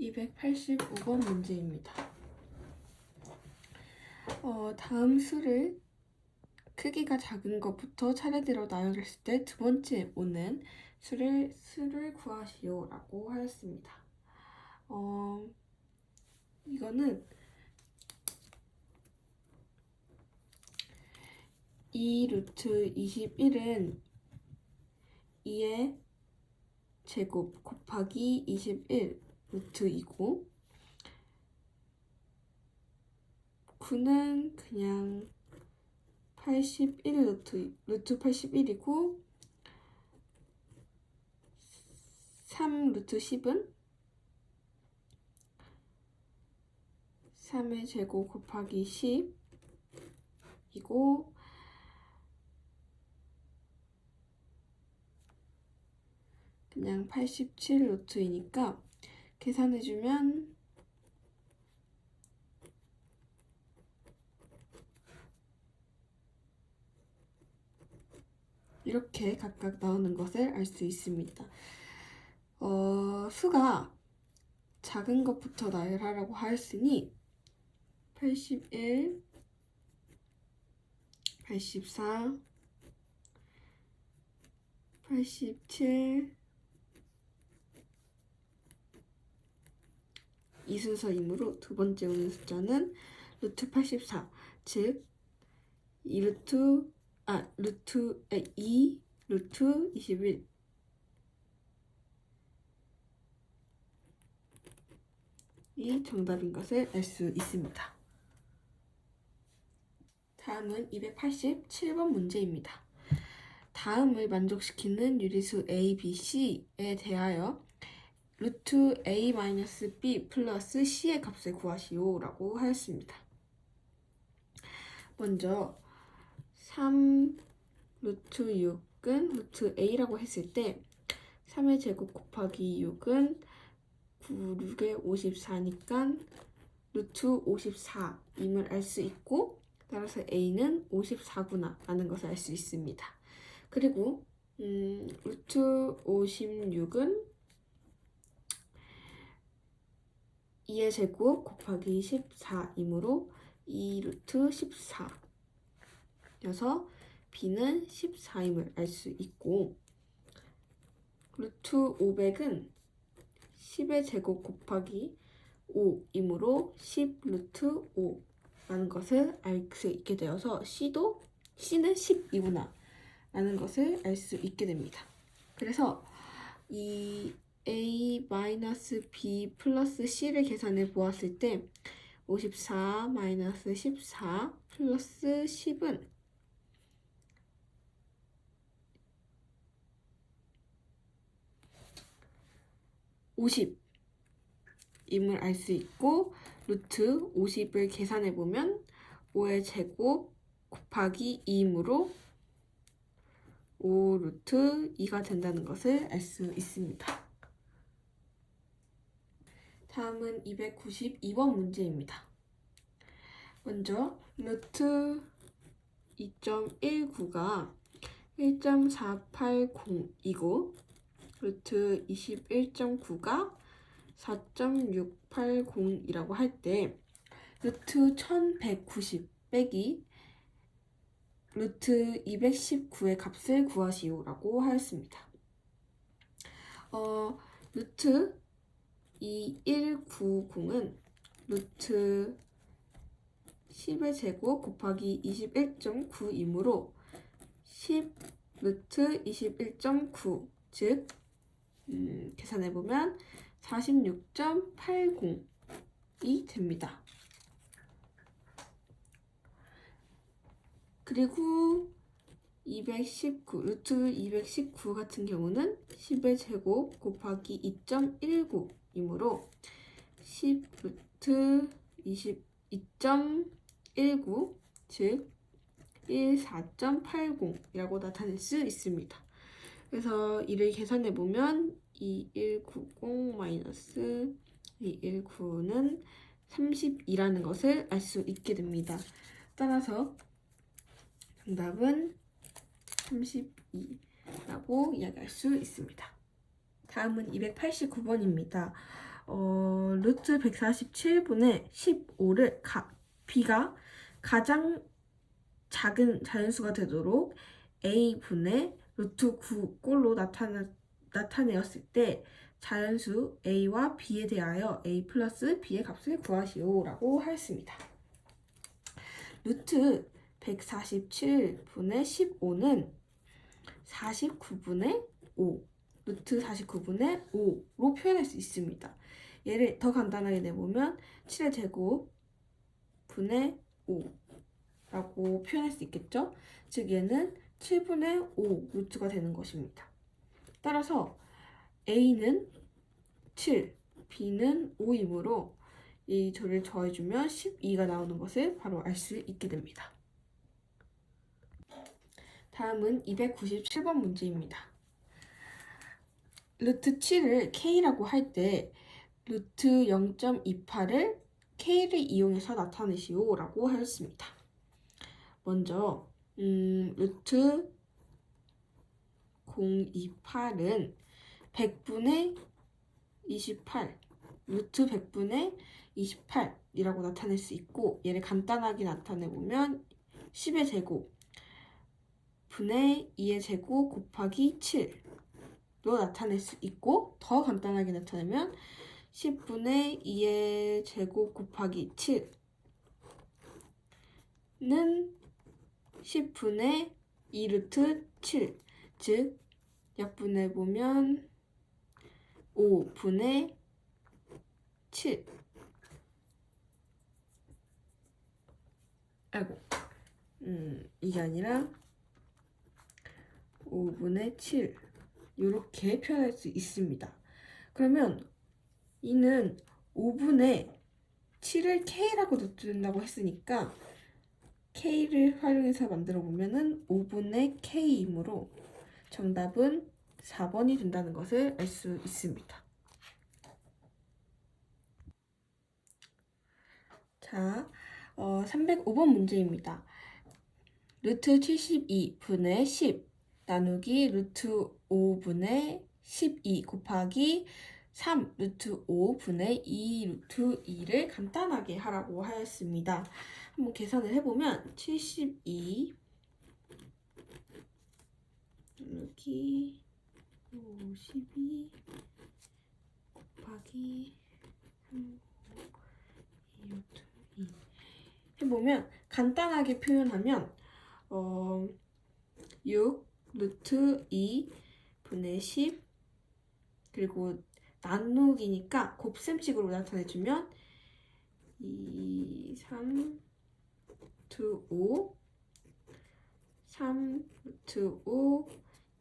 285번 문제입니다. 어, 다음 수를 크기가 작은 것부터 차례대로 나열했을 때 두 번째 오는 수를 수를 구하시오 라고 하였습니다. 어, 이거는 2 루트 21은 2의 제곱 곱하기 21 루트이고 9는 그냥 81 루트, 루트 81이고 3 루트 10은? 3의 제곱 곱하기 10이고 그냥 87 루트이니까 계산해주면 이렇게 각각 나오는 것을 알 수 있습니다. 어, 수가 작은 것부터 나열하라고 하였으니 81, 84, 87, 이 순서이므로 두 번째 오는 숫자는 루트 84, 즉 2루트 아 루트 아, 2 루트 21 이 정답인 것을 알 수 있습니다. 다음은 287번 문제입니다. 다음을 만족시키는 유리수 A, B, C에 대하여 루트 A 마이너스 B 플러스 C의 값을 구하시오 라고 하였습니다. 먼저 3 루트 6은 루트 A라고 했을 때 3의 제곱 곱하기 6은 9, 6에 54니까 루트 54임을 알 수 있고 따라서 A는 54구나 라는 것을 알 수 있습니다. 그리고 음, 루트 56은 2의 제곱 곱하기 14이므로 2 루트 14 여서 b는 14임을 알 수 있고 루트 500은 10의 제곱 곱하기 5이므로 10 루트 5라는 것을 알 수 있게 되어서 c도 c는 10이구나 라는 것을 알 수 있게 됩니다. 그래서 이 a 마이너스 b 플러스 c를 계산해 보았을 때 54 마이너스 14 플러스 10은 50임을 알 수 있고 루트 50을 계산해 보면 5의 제곱 곱하기 2이므로 5 루트 2가 된다는 것을 알 수 있습니다. 다음은 292번 문제입니다. 먼저 루트 2.19가 1.480이고 루트 21.9가 4.680이라고 할 때 루트 1190 빼기 루트 219의 값을 구하시오라고 하였습니다. 어, 루트 2190은 루트 10의 제곱 곱하기 21.9이므로 10 루트 21.9 즉, 음, 계산해보면 46.80이 됩니다. 그리고 219, 루트 219 같은 경우는 10의 제곱 곱하기 2.19 이므로 10 루트 22.19, 즉 14.80이라고 나타낼 수 있습니다. 그래서 이를 계산해 보면 2190 마이너스 2199는 32라는 것을 알 수 있게 됩니다. 따라서 정답은 32라고 이야기할 수 있습니다. 다음은 289번입니다. 어, 루트 147분의 15를 가, b가 가장 작은 자연수가 되도록 a분의 루트 9꼴로 나타나, 나타내었을 때 자연수 a와 b에 대하여 a 플러스 b의 값을 구하시오 라고 하였습니다. 루트 147분의 15는 49분의 5, 루트 49분의 5로 표현할 수 있습니다. 얘를 더 간단하게 내보면 7의 제곱 분의 5라고 표현할 수 있겠죠? 즉 얘는 7분의 5 루트가 되는 것입니다. 따라서 A는 7, B는 5이므로 이 둘을 더해주면 12가 나오는 것을 바로 알 수 있게 됩니다. 다음은 297번 문제입니다. 루트 7을 K라고 할 때 루트 0.28을 K를 이용해서 나타내시오 라고 하였습니다. 먼저 음, 루트 028은 100분의 28 루트 100분의 28이라고 나타낼 수 있고 얘를 간단하게 나타내보면 10의 제곱 분의 2의 제곱 곱하기 7 로 나타낼 수 있고 더 간단하게 나타내면 10분의 2의 제곱 곱하기 7는 10분의 2루트 7, 즉 약분해 보면 5분의 7 아이고 음 이게 아니라 5분의 7 이렇게 표현할 수 있습니다. 그러면 이는 5분의 7을 K라고 넣는다고 했으니까 K를 활용해서 만들어 보면은 5분의 K이므로 정답은 4번이 된다는 것을 알 수 있습니다. 자, 어, 305번 문제입니다. 루트 72분의 10 나누기 루트 5분의 12 곱하기 3 루트 5분의 2 루트 2를 간단하게 하라고 하였습니다. 한번 계산을 해보면 72 나누기 52 곱하기 3 2 루트 2 해보면 간단하게 표현하면 어, 6 루트 2 분의 10 그리고 나누기니까 곱셈식으로 나타내주면 2, 3, 루트 5 3 루트 5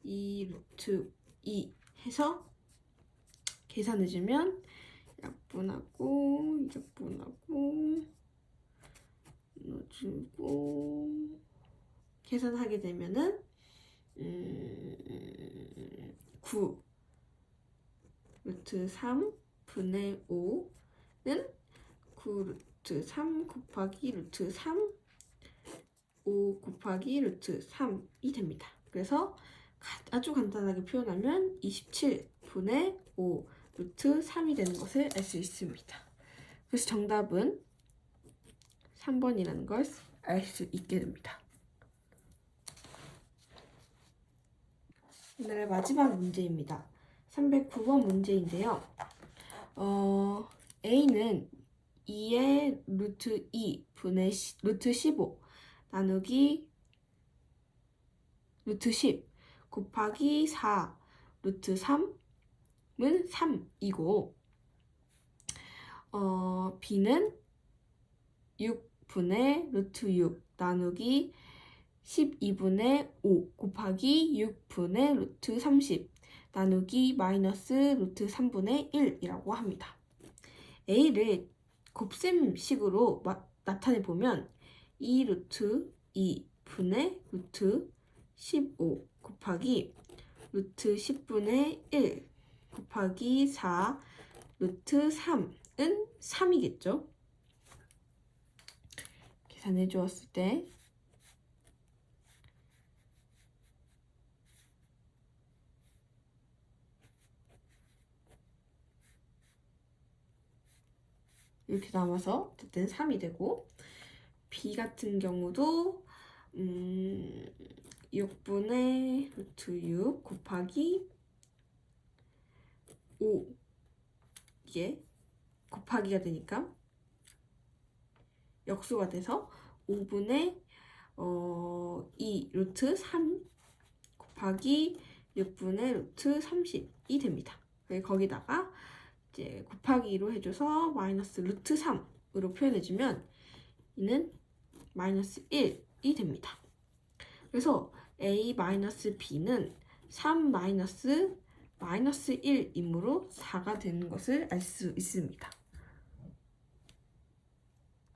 2 루트 2 해서 계산해주면 약분하고 약분하고 넣어주고 계산하게 되면은 음, 9 루트 3 분의 5는 9 루트 3 곱하기 루트 3 5 곱하기 루트 3이 됩니다. 그래서 아주 간단하게 표현하면 27분의 5 루트 3이 되는 것을 알 수 있습니다. 그래서 정답은 3번이라는 걸 알 수 있게 됩니다. 오늘의 마지막 문제입니다. 309번 문제인데요. 어, A는 2의 루트 2 분의 시, 루트 15 나누기 루트 10 곱하기 4 루트 3은 3이고 어, B는 6분의 루트 6 나누기 12분의 5 곱하기 6분의 루트 30 나누기 마이너스 루트 3분의 1이라고 합니다. A를 곱셈식으로 마, 나타내 보면 2 루트 2 분의 루트 15 곱하기 루트 10분의 1 곱하기 4 루트 3은 3이겠죠? 계산해 주었을 때 이렇게 남아서 어쨌든 3이 되고 b 같은 경우도 음, 6분의 루트 6 곱하기 5 이게 곱하기가 되니까 역수가 돼서 5분의 어, 2 루트 3 곱하기 6분의 루트 30이 됩니다. 거기다가 이제 곱하기 2로 해줘서 마이너스 루트 3으로 표현해주면 이는 마이너스 1이 됩니다. 그래서 a 마이너스 b는 3 마이너스 마이너스 1이므로 4가 되는 것을 알 수 있습니다.